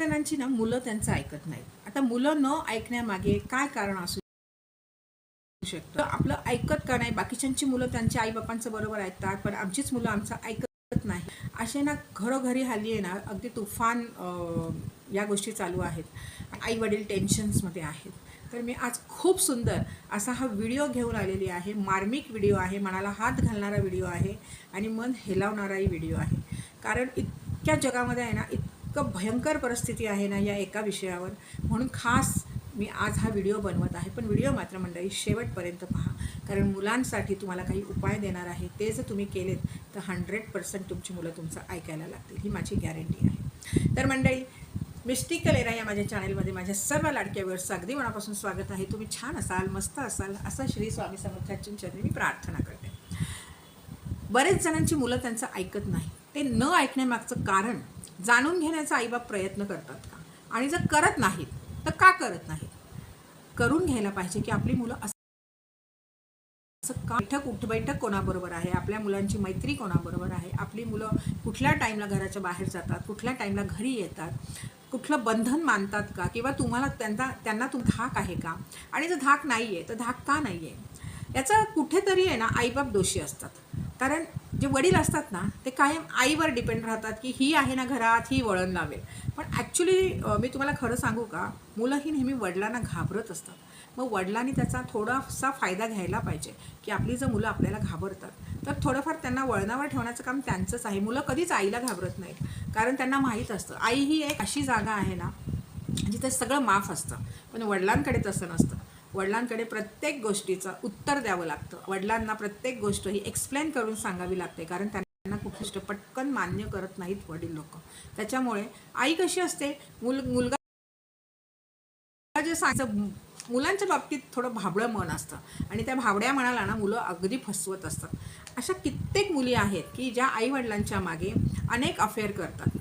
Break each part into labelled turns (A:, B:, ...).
A: जणांची ना मुलं त्यांचं ऐकत नाहीत. आता मुलं न ऐकण्यामागे काय कारण असू शकतं? आपलं ऐकत का नाही? बाकीच्यांची मुलं त्यांच्या आईबापांचं बरोबर ऐकतात पण आमचीच मुलं आमचं ऐकत नाही. असे ना घरोघरी हल्ली आहे ना अगदी तुफान या गोष्टी चालू आहेत. आई वडील टेन्शन्समध्ये आहेत. तर मी आज खूप सुंदर असा हा व्हिडिओ घेऊन आलेली आहे. मार्मिक व्हिडिओ आहे. मनाला हात घालणारा व्हिडिओ आहे आणि मन हेलावणाराही व्हिडिओ आहे. कारण इतक्या जगामध्ये आहे ना इत इतकं भयंकर परिस्थिती आहे ना या एका विषयावर. म्हणून खास मी आज हा व्हिडिओ बनवत आहे. पण व्हिडिओ मात्र मंडळी शेवटपर्यंत पहा. कारण मुलांसाठी तुम्हाला काही उपाय देणार आहे. ते जर तुम्ही केलेत तर हंड्रेड पर्सेंट तुमची मुलं तुमचं ऐकायला लागतील. ही माझी गॅरंटी आहे. तर मंडळी मिस्टिकल एरा या माझ्या चॅनलमध्ये माझ्या सर्व लाडक्या व्यूअर्सचं अगदी मनापासून स्वागत आहे. तुम्ही छान असाल मस्त असाल असं श्री स्वामी समर्थांच्या चरणी मी प्रार्थना करते. बरेच जणांची मुलं त्यांचं ऐकत नाही. ते न ऐकण्यामागचं कारण जाणून घेण्याचा आईबाप प्रयत्न करतात का? आणि जर करत नाहीत तर का करत नाहीत? करून घ्यायला पाहिजे की आपली मुलं असं असं का? बैठक उठ बैठक कोणाबरोबर आहे? आपल्या मुलांची मैत्री कोणाबरोबर आहे? आपली मुलं कुठल्या टाईमला घराच्या बाहेर जातात? कुठल्या टाईमला घरी येतात? कुठलं बंधन मानतात का? किंवा तुम्हाला त्यांना त्यांना तुम धाक आहे का? आणि जर धाक नाही आहे तर धाक का नाही आहे याचा कुठेतरी आहे ना आईबाप दोषी असतात. कारण जे वडील असतात ना ते कायम आईवर डिपेंड राहतात की ही आहे ना घरात ही वळण लावेल. पण ॲक्च्युली मी तुम्हाला खरं सांगू का? मुलं ही नेहमी वडिलांना घाबरत असतात. मग वडिलांनी त्याचा थोडासा फायदा घ्यायला पाहिजे की आपली जर मुलं आपल्याला घाबरतात तर थोडंफार त्यांना वळणावर ठेवण्याचं काम त्यांचंच आहे. मुलं कधीच आईला घाबरत नाहीत. कारण त्यांना माहीत असतं आई ही एक अशी जागा आहे ना जिथे सगळं माफ असतं. पण वडिलांकडे तसं नसतं. वडिलांकडे प्रत्येक गोष्टीचं उत्तर द्यावं लागतं. वडिलांना प्रत्येक गोष्ट ही एक्सप्लेन करून सांगावी लागते. कारण त्यांना कुठली गोष्ट पटकन मान्य करत नाहीत वडील लोक. त्याच्यामुळे आई कशी असते? मुल मुलगा जे सांगायचं मुलांच्या बाबतीत थोडं भाबळं मन असतं. आणि त्या भाबड्या मनाला ना मुलं अगदी फसवत असतात. अशा कित्येक मुली आहेत की ज्या आईवडिलांच्या मागे अनेक अफेअर करतात.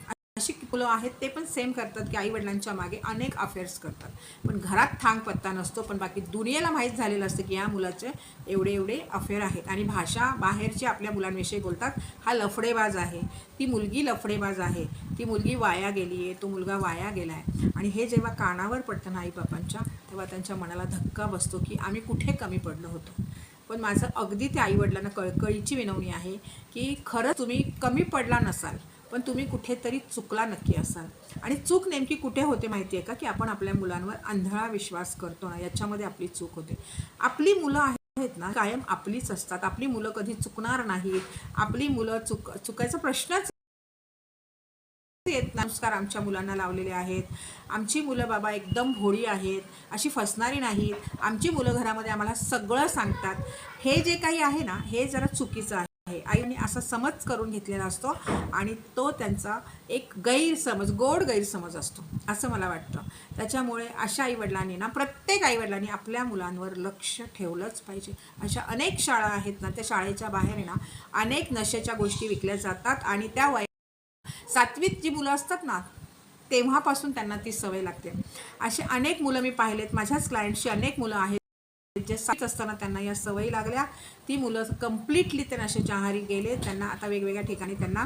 A: मुलं आहेत ते पण सेम करतात की आईवडिलांच्या मागे अनेक अफेअर्स करतात. पण घरात थांग पत्ता नसतो पण बाकी दुनियेला माहीत झालेलं असतं की या मुलाचे एवढे एवढे अफेअर आहेत. आणि भाषा बाहेरची आपल्या मुलांविषयी बोलतात हा लफडेबाज आहे. ती मुलगी लफडेबाज आहे. ती मुलगी वाया गेली आहे तो मुलगा वाया गेला आहे आणि हे जेव्हा कानावर पडतं ना आईबापांच्या तेव्हा त्यांच्या मनाला धक्का बसतो की आम्ही कुठे कमी पडलो होतो. पण माझं अगदी त्या आईवडिलांना कळकळीची विनवणी आहे की खरंच तुम्ही कमी पडला नसाल पण तुम्ही कुठेतरी चुकला नक्की असाल. आणि चूक नेमकी कुठे होते माहिती आहे का? की आपण आपल्या मुलांवर आंधळा विश्वास करतो ना याच्यामध्ये आपली चूक होते. आपली मुलं आहेत ना कायम आपलीच असतात. आपली मुलं कधी चुकणार नाहीत. आपली मुलं चुक चुकायचा प्रश्नच येत नमस्कार आमच्या मुलांना लावलेले आहेत. आमची मुलं बाबा एकदम भोळी आहेत. अशी फसणारी नाहीत. आमची मुलं घरामध्ये आम्हाला सगळं सांगतात. हे जे काही आहे ना हे जरा चुकीचं आहे. आईने असा समज करून घेतलेला असतो आणि तो त्यांचा एक गैरसमज गोड गैरसमज असतो असं मला वाटतं. त्याच्यामुळे अशा आईवडिलांनी ना प्रत्येक आईवडिलांनी आपल्या मुलांवर लक्ष ठेवलंच पाहिजे. अशा अनेक शाळा आहेत ना त्या शाळेच्या बाहेर ना अनेक नशेच्या गोष्टी विकल्या जातात आणि त्या वय सातवीत जी मुलं असतात ना तेव्हापासून त्यांना ती सवय लागते. असे अनेक मुलं मी पाहिलेत. माझ्याच क्लायंटची अनेक मुलं आहेत. जे असताना त्यांना या सवयी लागल्या. ती मुलं कम्प्लिटली ते नशेच्या आहारी गेले. त्यांना आता वेगवेगळ्या ठिकाणी त्यांना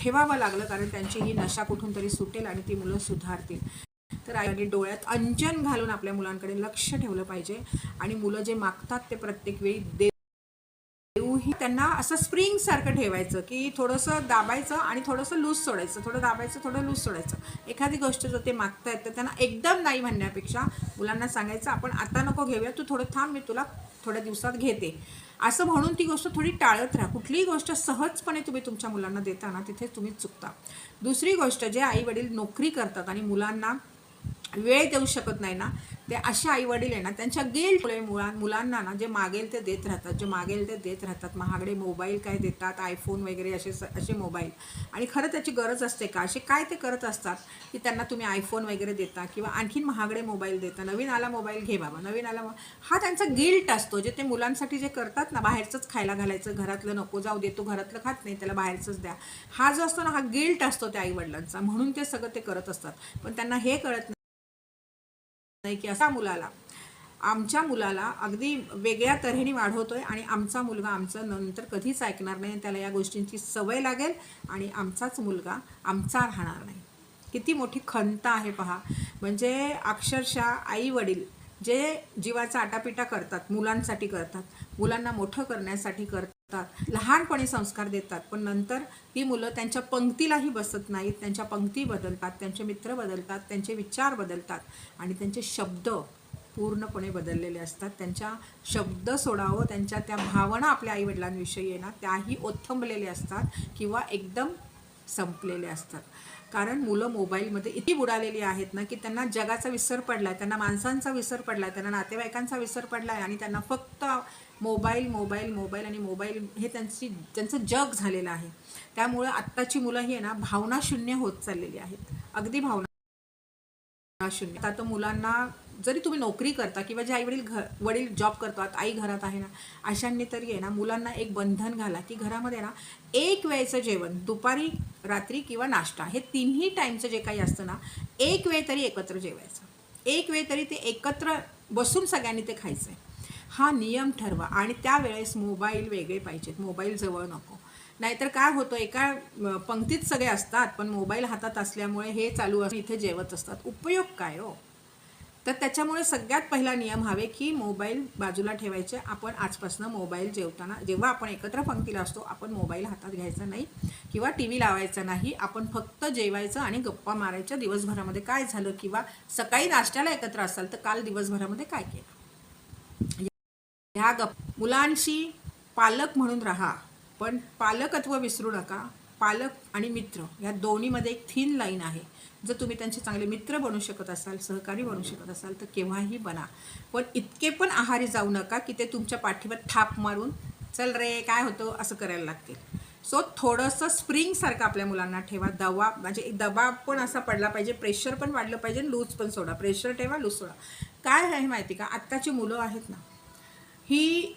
A: ठेवावं लागलं कारण त्यांची ही नशा कुठून तरी सुटेल आणि ती मुलं सुधारतील. तर आईने डोळ्यात अंजन घालून आपल्या मुलांकडे लक्ष ठेवलं पाहिजे आणि मुलं जे मागतात ते प्रत्येक वेळी दे ही त्यांना असं स्प्रिंग सारखं ठेवायचं की थोडंसं दाबायचं आणि थोडंसं लूज सोडायचं. थोडं दाबायचं थोडं लूज सोडायचं. एखादी गोष्ट जर ते मागता तर त्यांना एकदम नाही म्हणण्यापेक्षा मुलांना सांगायचं आपण आता नको घेऊया तू थोडं थांब मी तुला थोड्या दिवसात घेते. असं म्हणून ती गोष्ट थोडी टाळत राहा. कुठलीही गोष्ट सहजपणे तुम्ही तुमच्या मुलांना देता ना तिथे तुम्ही चुकता. दुसरी गोष्ट जे आई वडील नोकरी करतात आणि मुलांना वेळ देऊ शकत नाही ना. ते असे आई वडील आहे ना त्यांच्या गिल्टमुळे मुला मुलांना ना जे मागेल ते देत राहतात जे मागेल ते देत राहतात. महागडे मोबाईल काय देतात आयफोन वगैरे असे स- असे मोबाईल आणि खरं त्याची गरज असते का? असे काय ते करत असतात की त्यांना तुम्ही आयफोन वगैरे देता किंवा आणखीन महागडे मोबाईल देता? नवीन आला मोबाईल घे बाबा. नवीन आला हा त्यांचा गिल्ट असतो. जे ते मुलांसाठी जे करतात ना बाहेरचंच खायला घालायचं घरातलं नको जाऊ दे तू घरातलं खात नाही त्याला बाहेरचंच द्या. हा जो असतो ना हा गिल्ट असतो त्या आईवडिलांचा. म्हणून ते सगळं ते करत असतात. पण त्यांना हे कळत नाही की असा मुलाला. आमच्या मुलाला अगदी वेगळ्या तऱ्हेने वाढवतोय आणि आमचा मुलगा आमचं नंतर कधीच ऐकणार नाही. त्याला या गोष्टींची सवय लागेल आणि आमचाच मुलगा आमचा राहणार नाही. किती मोठी खंत आहे पहा. म्हणजे अक्षरशः आई वडील जे जीवाचा आटापिटा करतात मुलांसाठी करतात मुलांना मोठं करण्यासाठी करतात लहानपणी संस्कार देतात पण नंतर ती मुलं त्यांच्या पंक्तीलाही बसत नाहीत त्यांच्या पंक्ती बदलतात त्यांचे मित्र बदलतात त्यांचे विचार बदलतात आणि त्यांचे शब्द पूर्णपणे बदललेले असतात. त्यांच्या शब्द सोडावं त्यांच्या त्या भावना आपल्या आईवडिलांविषयी आहे ना त्याही ओथंबलेले असतात किंवा एकदम संपलेले असतात. कारण मुलं मोबाईलमध्ये इतकी बुडालेली आहेत ना की त्यांना जगाचा विसर पडला आहे त्यांना माणसांचा विसर पडला आहे त्यांना नातेवाईकांचा विसर पडला आहे आणि त्यांना फक्त मोबाईल मोबाईल मोबाईल आणि मोबाईल हे त्यांची त्यांचं जग झालेलं आहे. त्यामुळं आत्ताची मुलं ही आहे ना भावनाशून्य होत चाललेली आहेत. अगदी भावना शून्य. आता तर मुलांना जरी तुम्ही नोकरी करता किंवा जे आई वडील घर वडील जॉब करतात आई घरात आहे ना अशांनी तरी आहे ना मुलांना एक बंधन घाला की घरामध्ये ना एक वेळचं जेवण दुपारी रात्री किंवा नाश्ता हे तिन्ही टाईमचं जे काही असतं ना एक वेळ तरी एकत्र जेवायचं. एक वेळ तरी ते एकत्र बसून सगळ्यांनी ते खायचं आहे हा नियम ठरवा. आणि त्यावेळेस मोबाईल वेगळे पाहिजेत. मोबाईल जवळ नको. नाहीतर काय होतं एका पंक्तीत सगळे असतात पण मोबाईल हातात असल्यामुळे हे चालू असं इथे जेवत असतात. उपयोग काय हो? तर त्याच्यामुळे सगळ्यात पहिला नियम हवे की मोबाईल बाजूला ठेवायचे. आपण आजपासून मोबाईल जेवताना जेव्हा आपण एकत्र पंक्तीला असतो आपण मोबाईल हातात घ्यायचा नाही किंवा टी व्ही लावायचा नाही. आपण फक्त जेवायचं आणि गप्पा मारायच्या दिवसभरामध्ये. काय झालं? किंवा सकाळी नाश्त्याला एकत्र असाल तर काल दिवसभरामध्ये काय केलं? ह्या गप मुलांशी पालक म्हणून राहा पण पालकत्व विसरू नका. पालक आणि मित्र या दोन्हीमध्ये एक थिन लाईन आहे. जर तुम्ही त्यांचे चांगले मित्र बनू शकत असाल सहकारी बनू शकत असाल तर केव्हाही बना. पण इतके पण आहारी जाऊ नका की ते तुमच्या पाठीवर थाप मारून चल रे काय होतं? असं करायला लागतील. सो थोडंसं स्प्रिंगसारखं आपल्या मुलांना ठेवा. दवा म्हणजे एक दबाव पण असा पडला पाहिजे प्रेशर पण वाढलं पाहिजे लूज पण सोडा. प्रेशर ठेवा लूज सोडा. काय आहे माहिती का? आत्ताची मुलं आहेत ना ही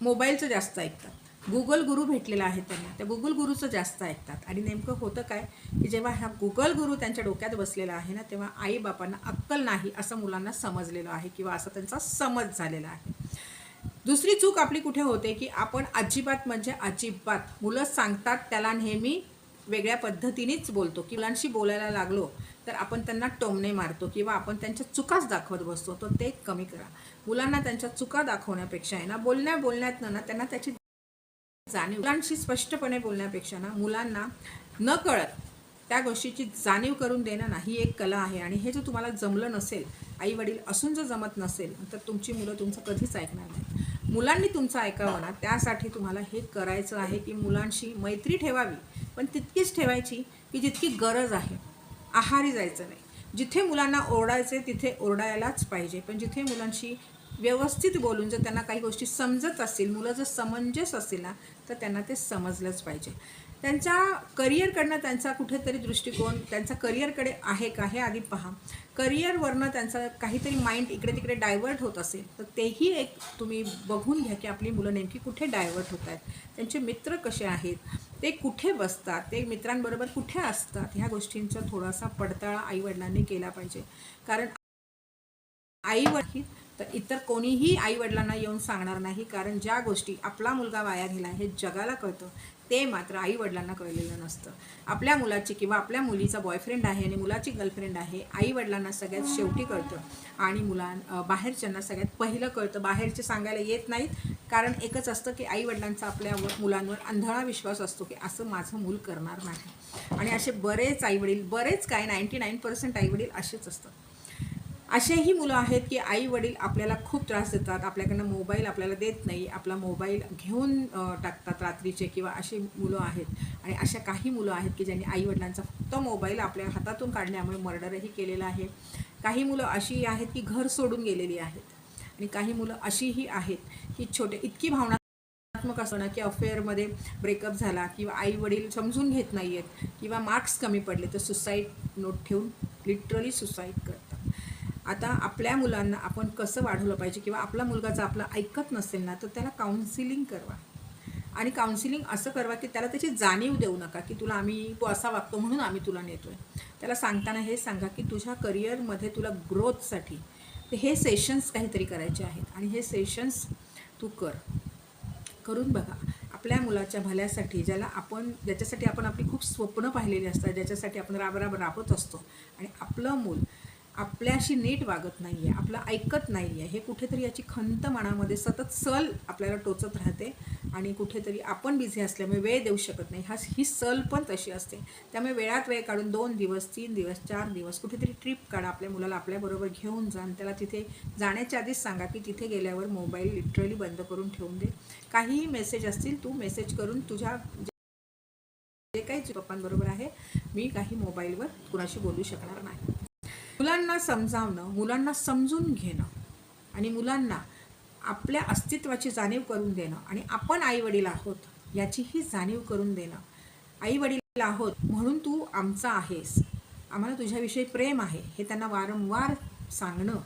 A: मोबाईलचं जास्त ऐकतात. गुगल गुरु भेटलेला आहे त्यांना. त्या गुगल गुरुचं जास्त ऐकतात. आणि नेमकं होतं काय? की जेव्हा हा गुगल गुरु त्यांच्या डोक्यात बसलेला आहे ना तेव्हा आईबापांना अक्कल नाही असं मुलांना समजलेलं आहे किंवा असं त्यांचा समज झालेला आहे. दुसरी चूक आपली कुठे होते की आपण अजिबात म्हणजे अजिबात मुलं सांगतात त्याला नेहमी वेगळ्या पद्धतीनेच बोलतो. की मुलांशी बोलायला लागलो तर आपण त्यांना टोमणे मारतो किंवा आपण त्यांच्या चुकाच दाखवत बसतो तर ते कमी करा. मुलांना त्यांच्या चुका दाखवण्यापेक्षा आहे ना बोलण्या बोलण्यात ना त्यांना त्याची जाणीव मुलांशी स्पष्टपणे बोलण्यापेक्षा ना मुलांना न कळत त्या गोष्टीची जाणीव करून देणं ना ही एक कला आहे. आणि हे जर तुम्हाला जमलं नसेल आई वडील असून जर जमत नसेल तर तुमची मुलं तुमचं कधीच ऐकणार नाही मुलांनी तुमचं ऐकावं ना त्यासाठी तुम्हाला हे करायचं आहे की मुलांशी मैत्री ठेवावी. पण तितकीच ठेवायची की जितकी गरज आहे. आहारी जायचं नाही. जिथे मुलांना ओरडायचे तिथे ओरडायलाच पाहिजे. पण जिथे मुलांशी व्यवस्थित बोलून जर त्यांना काही गोष्टी समजत असतील मुलं जर समंजस असतील ना तर त्यांना ते समजलंच पाहिजे. त्यांच्या करिअरकडनं त्यांचा कुठेतरी दृष्टिकोन त्यांचा करिअरकडे आहे का हे आधी पहा. करिअरवरनं त्यांचा काहीतरी माइंड इकडे तिकडे डायव्हर्ट होत असेल तर तेही एक तुम्ही बघून घ्या की आपली मुलं नेमकी कुठे डायव्हर्ट होत आहेत. त्यांचे मित्र कसे आहेत? ते कुठे बसतात? ते मित्रांबरोबर कुठे असतात? ह्या गोष्टींचा थोडासा पडताळा आईवडिलांनी केला पाहिजे. कारण आईवडील तर इतर कोणीही आईवडिलांना येऊन सांगणार नाही कारण ज्या गोष्टी आपला मुलगा वाया गेला हे जगाला कळतं. ते मात्र आई वडिलांना कळलेलं नसतं. आपल्या मुलाची किंवा आपल्या मुलीचा बॉयफ्रेंड आहे आणि मुलाची गर्लफ्रेंड आहे आई वडिलांना सगळ्यात शेवटी कळतं. आणि मुलां बाहेरच्यांना सगळ्यात पहिलं कळतं. बाहेरचे सांगायला येत नाहीत. कारण एकच असतं की आई वडिलांचा मुलांवर अंधळा विश्वास असतो की असं माझं मूल करणार नाही. आणि असे बरेच आईवडील बरेच काय नाईंटी नाईन पर्सेंट आईवडील असेच असतात. असेही मुलं आहेत की आई वडील आपल्याला खूप त्रास देतात आपल्याकडनं मोबाईल आपल्याला देत नाही आपला मोबाईल घेऊन टाकतात रात्रीचे किंवा अशी मुलं आहेत. आणि अशा काही मुलं आहेत की ज्यांनी आई वडिलांचा फक्त मोबाईल आपल्या हातातून काढल्यामुळे मर्डरही केलेला आहे. काही मुलं अशी आहेत की घर सोडून गेलेली आहेत. आणि काही मुलं अशीही आहेत की छोटे इतकी भावना भावनात्मक असं ना की अफेअरमध्ये ब्रेकअप झाला किंवा आई वडील समजून घेत नाही आहेत किंवा मार्क्स कमी पडले तर सुसाईड नोट ठेवून लिटरली सुसाईड करतात. आता आपल्या मुलांना आपण कसं वाढवलं पाहिजे किंवा आपला मुलगा जर आपला ऐकत नसेल ना तर त्याला काउन्सिलिंग करवा. आणि काउन्सिलिंग असं करवा की त्याला त्याची जाणीव देऊ नका की तुला आम्ही तू असा वागतो म्हणून आम्ही तुला नेतो आहे त्याला सांगताना हे सांगा की तुझ्या करिअरमध्ये तुला ग्रोथसाठी हे सेशन्स काहीतरी करायचे आहेत आणि हे सेशन्स तू कर. करून बघा. आपल्या मुलाच्या भल्यासाठी ज्याला आपण ज्याच्यासाठी आपण आपली खूप स्वप्न पाहिलेली असतात ज्याच्यासाठी आपण राबराब राबत असतो आणि आपलं मूल आपल्याशी नीट वागत नाही आहे आपलं ऐकत नाही आहे हे कुठेतरी याची खंत मनामध्ये सतत सल आपल्याला टोचत राहते आणि कुठेतरी आपण बिझी असल्यामुळे वेळ देऊ शकत नाही. हा ही सल पण तशी असते. त्यामुळे वेळात वेळ काढून दोन दिवस तीन दिवस चार दिवस कुठेतरी ट्रिप काढा. आपल्या मुलाला आपल्याबरोबर घेऊन जा आणि त्याला तिथे जाण्याच्या आधीच सांगा की तिथे गेल्यावर मोबाईल लिटरली बंद करून ठेवून दे. काहीही मेसेज असतील तू मेसेज करून तुझ्या जे काही पप्पांबरोबर आहे मी काही मोबाईलवर कुणाशी बोलू शकणार नाही. मुलांना समजावणं मुलांना समजून घेणं आणि मुलांना आपल्या अस्तित्वाची जाणीव करून देणं आणि आपण आईवडील आहोत याचीही जाणीव करून देणं. आईवडील आहोत म्हणून तू आमचा आहेस. आम्हाला तुझ्याविषयी प्रेम आहे हे त्यांना वारंवार सांगणं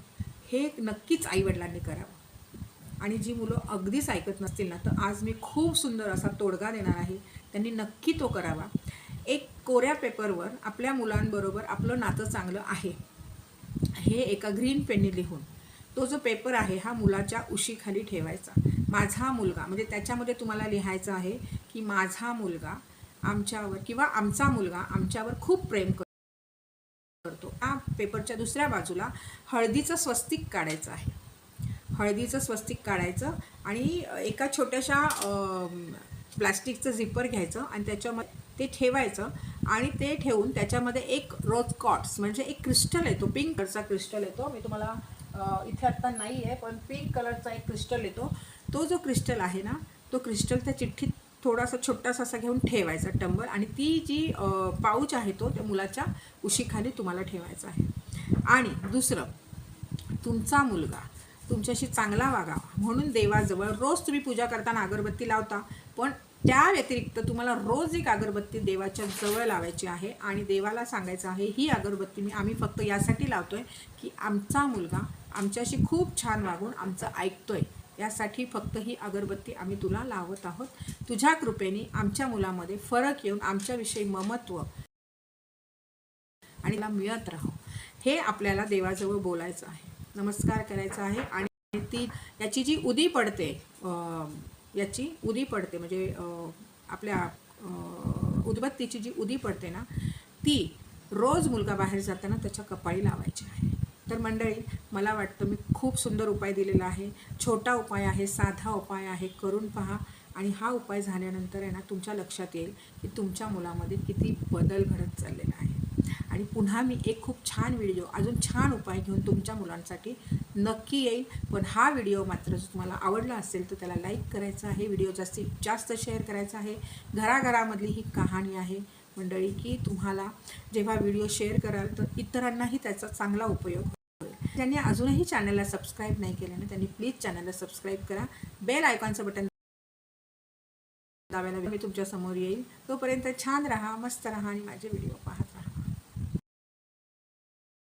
A: हे नक्कीच आईवडिलांनी करावं. आणि जी मुलं अगदीच ऐकत नसतील ना तर आज मी खूप सुंदर असा तोडगा देणार आहे. त्यांनी नक्की तो करावा. एक कोऱ्या पेपरवर आपल्या मुलांबरोबर आपलं नातं चांगलं आहे. हे एका ग्रीन पेनने लिहून. तो जो पेपर आहे हा मुलाच्या उशीखाली ठेवायचा. माझा मुलगा म्हणजे त्याच्यामध्ये तुम्हाला लिहायचं आहे की माझा मुलगा आमच्यावर किंवा आमचा मुलगा आमच्यावर खूप प्रेम करतो. हा पेपरच्या दुसऱ्या बाजूला हळदीचं स्वस्तिक काढायचं आहे. हळदीचं स्वस्तिक काढायचं आणि एका छोट्याशा प्लास्टिकचं झिपर घ्यायचं आणि त्याच्यामध्ये ते ठेवायचं आणि ते ठेवून त्याच्यामध्ये एक रोज कॉट्स म्हणजे एक क्रिस्टल येतो पिंक कलरचा क्रिस्टल येतो मी तुम्हाला इथे आत्ता नाही आहे पण पिंक कलरचा एक क्रिस्टल येतो तो. जो क्रिस्टल आहे ना तो क्रिस्टल त्या चिठ्ठीत थोडासा छोटासा असा घेऊन ठेवायचा टंबर आणि ती जी पाऊच आहे तो त्या मुलाच्या उशीखाली तुम्हाला ठेवायचा आहे. आणि दुसरं तुमचा मुलगा तुमच्याशी चांगला वागावा. म्हणून देवाजवळ रोज तुम्ही पूजा करताना अगरबत्ती लावता पण त्या व्यतिरिक्त तुम्हाला रोज एक अगरबत्ती देवाच्या जवळ लावायची आहे आणि देवाला सांगायचं आहे ही अगरबत्ती मी आम्ही फक्त यासाठी लावतो आहे की आमचा मुलगा आमच्याशी खूप छान वागून आमचं ऐकतोय. यासाठी फक्त ही अगरबत्ती आम्ही तुला लावत आहोत. तुझ्या कृपेने आमच्या मुलामध्ये फरक येऊन आमच्याविषयी ममत्व आणि तिला मिळत राहो. हे आपल्याला देवाजवळ बोलायचं आहे. नमस्कार करायचा आहे आणि ती याची जी उदी पडते याची उदी पडते म्हणजे आपल्या उदबत्तीची जी उदी पडते ना ती रोज मुलगा बाहेर जाताना त्याच्या कपाळी लावायची आहे. तर मंडळी मला वाटतं मी खूप सुंदर उपाय दिलेला आहे. छोटा उपाय आहे साधा उपाय आहे करून पहा. आणि हा उपाय झाल्यानंतर आहे ना तुमच्या लक्षात येईल की तुमच्या मुलामध्ये किती बदल घडत चाललेला आहे. आणि पुन्हा मी एक खूप छान व्हिडिओ अजून छान उपाय घेऊन तुमच्या मुलांसाठी नक्की येईल. पण हा व्हिडिओ मात्र जर तुम्हाला आवडला असेल तर त्याला लाईक करायचा आहे. व्हिडिओ जास्तीत जास्त शेअर करायचा आहे. घराघरामधली ही कहाणी आहे. मंडळी की तुम्हाला जेव्हा व्हिडिओ शेअर कराल तर इतरांनाही त्याचा चांगला उपयोग होईल. ज्यांनी अजूनही चॅनलला सबस्क्राईब नाही केलं ना त्यांनी प्लीज चॅनलला सबस्क्राईब करा. बेल आयकॉनचं बटन दाव्याला मी तुमच्यासमोर येईल. तोपर्यंत छान राहा मस्त राहा आणि माझे व्हिडिओ